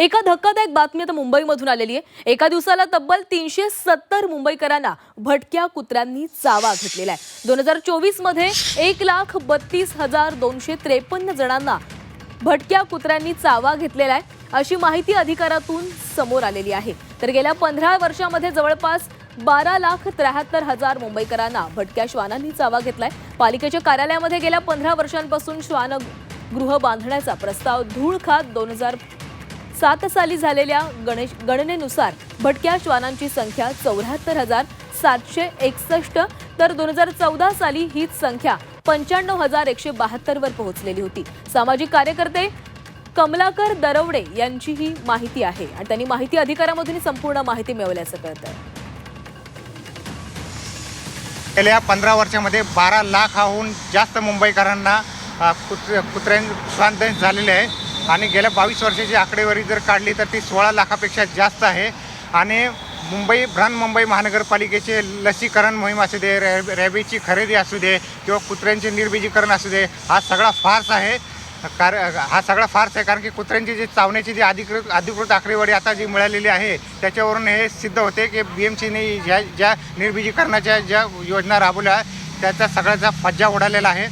एका धक्कादायक बातमी आता मुंबईमधून आलेली आहे. एका दिवसाला तब्बल तीनशे सत्तर मुंबईकरांना भटक्या कुत्र्यांनी चावा घेतलेला आहे. दोन हजार चोवीसमध्ये एक लाख बत्तीस हजार दोनशे त्रेपन्न जणांना भटक्या कुत्र्यांनी चावा घेतलेला आहे. अशी माहिती अधिकारातून समोर आलेली आहे. तर गेल्या पंधरा वर्षामध्ये जवळपास बारा लाख त्र्याहत्तर हजार मुंबईकरांना भटक्या श्वानांनी चावा घेतलाय. पालिकेच्या कार्यालयामध्ये गेल्या पंधरा वर्षांपासून श्वान गृह बांधण्याचा प्रस्ताव धूळ खात दोन हजार सात साली झालेल्या गणेश गणनेनुसार भटक्या श्वानांची संख्या चौऱ्याहत्तर हजार सातशे एकसष्ट तर दोन हजार चौदा साली हीच संख्या पंच्याण्णव हजार एकशे बहात्तरवर पोहोचलेली होती. सामाजिक कार्यकर्ते कमलाकर दरवडे यांची ही माहिती आहे आणि त्यांनी माहिती अधिकारामधून संपूर्ण माहिती मिळवल्याचं कळतं गेल्या पंधरा वर्षामध्ये बारा लाखाहून जास्त मुंबईकरांना कुत्र्यां श्वानदंश झालेले आहे. आणि गेल्या बावीस वर्षाची आकडेवारी जर काढली तर ती सोळा लाखापेक्षा जास्त आहे. आणि मुंबई बृहन्मुंबई महानगरपालिकेचे लसीकरण मोहीम असू दे रॅ रॅबीची खरेदी असू दे किंवा कुत्र्यांचे निर्बीजीकरण असू दे हा सगळा फार्स आहे. कार हा सगळा फार्स आहे कारण की कुत्र्यांची जी चावण्याची जी अधिकृत अधिकृत आकडेवारी आता जी मिळालेली आहे त्याच्यावरून हे सिद्ध होते की बी एम सीने ज्या ज्या निर्बीजीकरणाच्या ज्या योजना राबवल्या त्याचा सगळ्याचा फज्जा उडालेला आहे.